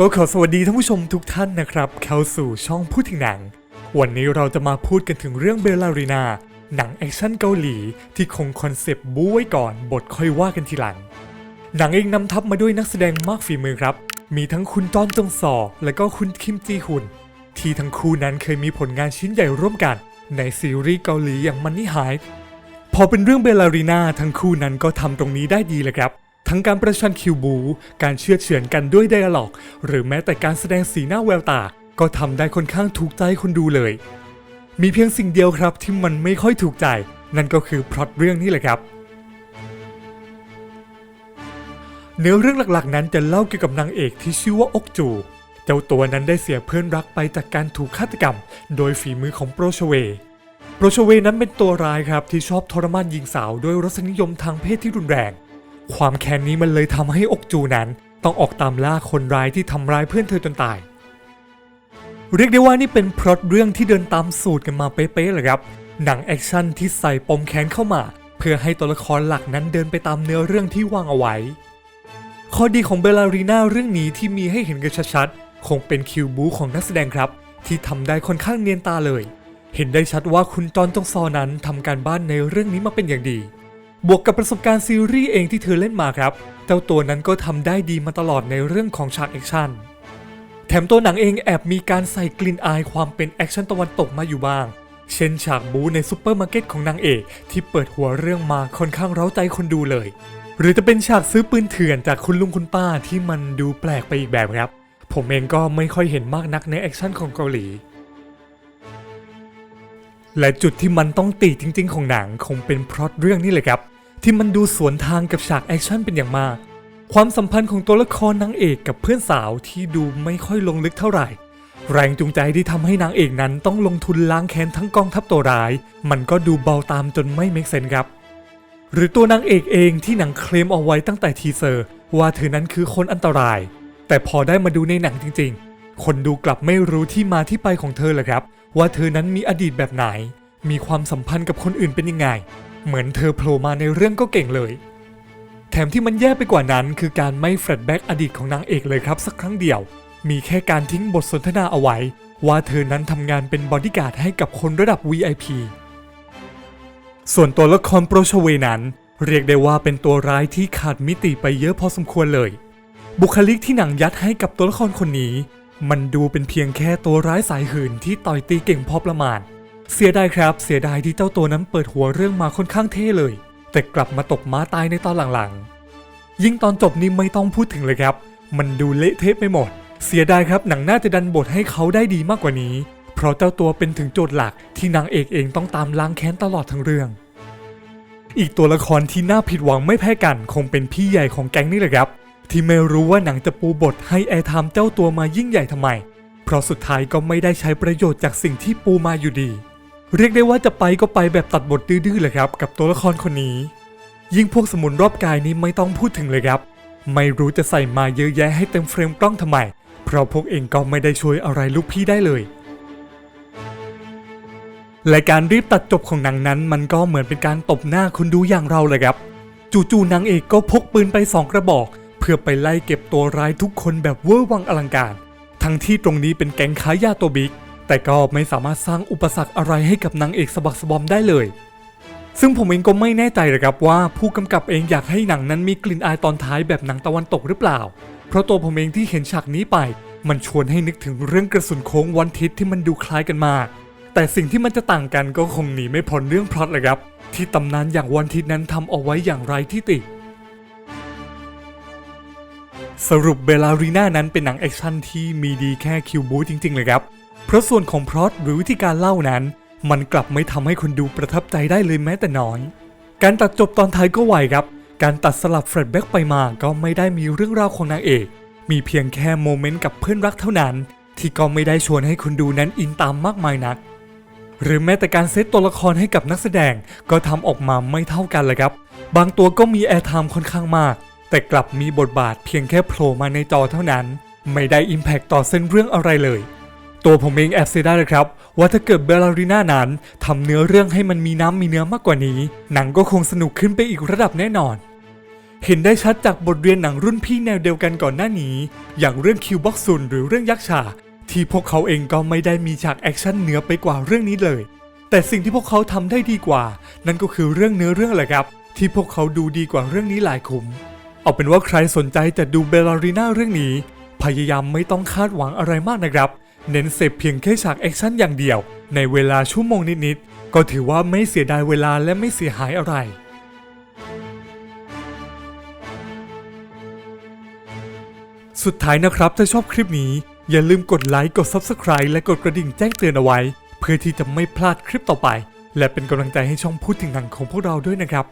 ก็ขอสวัสดีท่านผู้ชมทุกท่านนะครับ เข้าสู่ช่องพูดถึงหนัง วันนี้เราจะมาพูดกันถึงเรื่องเบลลารีนาหนังแอคชั่นเกาหลีที่คงคอนเซปต์บู๊ไว้ก่อนบทค่อยว่ากันทีหลัง หนังเองนำทัพมาด้วยนักแสดงมากฝีมือครับ มีทั้งคุณต้อนจงซอและก็คุณคิมจีฮุนที่ทั้งคู่นั้นเคยมีผลงานชิ้นใหญ่ร่วมกัน ในซีรีส์เกาหลีอย่างมันนี่หายพอเป็นเรื่องเบลลารีนาทั้งคู่นั้นก็ทำตรงนี้ได้ดีเลยครับ ทั้งการประชันคิวบู การเชื่อเฉือนกันด้วยไดอะล็อก หรือแม้แต่การแสดงสีหน้าแววตา ก็ทำได้ค่อนข้างถูกใจคนดูเลย มีเพียงสิ่งเดียวครับที่มันไม่ค่อยถูกใจ นั่นก็คือพล็อตเรื่องนี่แหละครับ เนื้อเรื่องหลักๆ นั้นจะเล่าเกี่ยวกับนางเอกที่ชื่อว่าอกจู เจ้าตัวนั้นได้เสียเพื่อนรักไปจากการถูกฆาตกรรม โดยฝีมือของโปรชเวโปรชเวนั้นเป็นตัวร้ายครับที่ชอบทรมานหญิงสาวด้วยรสนิยมทางเพศที่รุนแรง ความแค้นนี้มันเลยทำให้อกจูนั้น ต้องออกตามล่าคนร้ายที่ทำร้ายเพื่อนเธอจนตาย เรียกได้ว่านี่เป็นพล็อตเรื่องที่เดินตามสูตรกันมาเป๊ะๆเลยครับ หนังแอคชั่นที่ใส่ปมแค้นเข้ามา เพื่อให้ตัวละครหลักนั้นเดินไปตามเนื้อเรื่องที่วางเอาไว้ ข้อดีของเบลารีนาเรื่องนี้ที่มีให้เห็นกันชัดๆคงเป็นคิวบูของนักแสดงครับ ที่ทำได้ค่อนข้างเนียนตาเลย เห็นได้ชัดว่าคุณจอนจงซอนั้นทำการบ้านในเรื่องนี้มาเป็นอย่างดี บวกกับประสบการณ์ซีรีส์เองที่เธอเล่นมาครับ เจ้าตัวนั้นก็ทำได้ดีมาตลอดในเรื่องของฉากแอคชั่น แถมตัวหนังเองแอบมีการใส่กลิ่นอายความเป็นแอคชั่นตะวันตกมาอยู่บ้าง เช่นฉากบูในซูเปอร์มาร์เก็ตของนางเอกที่เปิดหัวเรื่องมาค่อนข้างเร้าใจคนดูเลย หรือจะเป็นฉากซื้อปืนเถื่อนจากคุณลุงคุณป้าที่มันดูแปลกไปอีกแบบครับ ผมเองก็ไม่ค่อยเห็นมากนักในแอคชั่นของเกาหลีและจุดที่มันต้องติจริง ๆ ของหนังคงเป็นเพราะเรื่องนี้เลยครับ ที่มันดูสวนทางกับฉากแอคชั่นเป็นอย่างมาก ความสัมพันธ์ของตัวละครนางเอกกับเพื่อนสาวที่ดูไม่ค่อยลงลึกเท่าไหร่ แรงจูงใจที่ทำให้นางเอกนั้นต้องลงทุนล้างแค้นทั้งกองทัพตัวร้าย มันก็ดูเบาตามจนไม่เมกเซนครับ หรือตัวนางเอกเองที่หนังเคลมเอาไว้ตั้งแต่ทีเซอร์ ว่าเธอนั้นคือคนอันตราย แต่พอได้มาดูในหนังจริง ๆ คนดูกลับไม่รู้ที่มาที่ไปของเธอเลยครับ ว่าเธอนั้นมีอดีตแบบไหน มีความสัมพันธ์กับคนอื่นเป็นยังไง เหมือนเธอโผล่มาในเรื่องก็เก่งเลย แถมที่มันแย่ไปกว่านั้นคือการไม่แฟลชแบ็กอดีตของนางเอกเลยครับสักครั้งเดียว มีแค่การทิ้งบทสนทนาเอาไว้ ว่าเธอนั้นทำงานเป็นบอดี้การ์ดให้กับคนระดับ VIP ส่วนตัวละครโปรชเวนั้น เรียกได้ว่าเป็นตัวร้ายที่ขาดมิติไปเยอะพอสมควรเลย บุคลิกที่หนังยัดให้กับตัวละครคนนี้ มันดูเป็นเพียงแค่ตัวร้ายสายหื่นที่ต่อยตีเก่งพอประมาณ เสียดายครับ เสียดายที่เจ้าตัวนั้นเปิดหัวเรื่องมาค่อนข้างเท่เลย แต่กลับมาตกม้าตายในตอนหลังๆ ยิ่งตอนจบนี่ไม่ต้องพูดถึงเลยครับ มันดูเละเทะไปหมด เสียดายครับหนังน่าจะดันบทให้เขาได้ดีมากกว่านี้ เพราะเจ้าตัวเป็นถึงโจทย์หลักที่นางเอกเองต้องตามล้างแค้นตลอดทั้งเรื่อง อีกตัวละครที่น่าผิดหวังไม่แพ้กันคงเป็นพี่ใหญ่ของแก๊งนี่แหละครับ ที่ไม่รู้ว่าหนังจะปูบทให้แอร์ไทม์เจ้าตัวมายิ่งใหญ่ทำไม เพราะสุดท้ายก็ไม่ได้ใช้ประโยชน์จากสิ่งที่ปูมาอยู่ดี เรียกได้ว่าจะไปก็ไปแบบตัดบทดื้อๆเลยครับ กับตัวละครคนนี้ ยิ่งพวกสมุนรอบกายนี้ไม่ต้องพูดถึงเลยครับ ไม่รู้จะใส่มาเยอะแยะให้เต็มเฟรมกล้องทำไม เพราะพวกเองก็ไม่ได้ช่วยอะไรลูกพี่ได้เลยและการรีบตัดจบของหนังนั้นมันก็เหมือนเป็นการตบหน้าคนดูอย่างเราเลยครับ จู่ๆนางเอกก็พกปืนไปสองกระบอก เพื่อไปไล่เก็บตัวร้ายทุกคนแบบเวอร์วังอลังการ ทั้งที่ตรงนี้เป็นแก๊งค้ายาตัวบิ๊ก แต่ก็ไม่สามารถสร้างอุปสรรคอะไรให้กับนางเอกสะบักสะบอมได้เลย ซึ่งผมเองก็ไม่แน่ใจเลยครับว่าผู้กำกับเองอยากให้หนังนั้นมีกลิ่นอายตอนท้ายแบบหนังตะวันตกหรือเปล่า เพราะตัวผมเองที่เห็นฉากนี้ไป มันชวนให้นึกถึงเรื่องกระสุนโค้งวันทิศที่มันดูคล้ายกันมาก แต่สิ่งที่มันจะต่างกันก็คงหนีไม่พ้นเรื่องพล็อตเลยครับ ที่ตำนานอย่างวันทิศนั้นทำเอาไว้อย่างไรที่ติสรุปเบลารีน่านั้นเป็นหนังแอคชั่นที่มีดีแค่คิวบูจริงๆเลยครับ เพราะส่วนของพล็อตหรือวิธีการเล่านั้น มันกลับไม่ทำให้คนดูประทับใจได้เลยแม้แต่น้อย การตัดจบตอนท้ายก็ไหวครับ การตัดสลับแฟลชแบ็กไปมาก็ไม่ได้มีเรื่องราวของนางเอก มีเพียงแค่โมเมนต์กับเพื่อนรักเท่านั้น ที่ก็ไม่ได้ชวนให้คนดูนั้นอินตามมากมายนัก หรือแม้แต่การเซตตัวละครให้กับนักแสดงก็ทำออกมาไม่เท่ากันเลยครับ บางตัวก็มีแอร์ไทม์ค่อนข้างมาก แต่กลับมีบทบาทเพียงแค่โผล่มาในจอเท่านั้น ไม่ได้อิมแพคต่อเส้นเรื่องอะไรเลย ตัวผมเองแอบเสียดายเลยครับ ว่าถ้าเกิดเบลลารีน่านั้นทำเนื้อเรื่องให้มันมีน้ำมีเนื้อมากกว่านี้ หนังก็คงสนุกขึ้นไปอีกระดับแน่นอน เห็นได้ชัดจากบทเรียนหนังรุ่นพี่แนวเดียวกันก่อนหน้านี้ อย่างเรื่องคิวบ็อกซุนหรือเรื่องยักษ์ฉาที่พวกเขาเองก็ไม่ได้มีฉากแอคชั่นเหนือไปกว่าเรื่องนี้เลย แต่สิ่งที่พวกเขาทำได้ดีกว่า นั่นก็คือเรื่องเนื้อเรื่องแหละครับ ที่พวกเขาดูดีกว่าเรื่องนี้หลายคุ้มเอาเป็นว่าใครสนใจจะดูเบลลารีน่าเรื่องนี้ พยายามไม่ต้องคาดหวังอะไรมากนะครับ เน้นเสพเพียงแค่ฉากแอคชั่นอย่างเดียว ในเวลาชั่วโมงนิดๆ ก็ถือว่าไม่เสียดายเวลาและไม่เสียหายอะไร สุดท้ายนะครับ ถ้าชอบคลิปนี้ อย่าลืมกดไลค์ กด Subscribe และกดกระดิ่งแจ้งเตือนเอาไว้ เพื่อที่จะไม่พลาดคลิปต่อไป และเป็นกำลังใจให้ช่องพูดถึงหนังของพวกเราด้วยนะครับ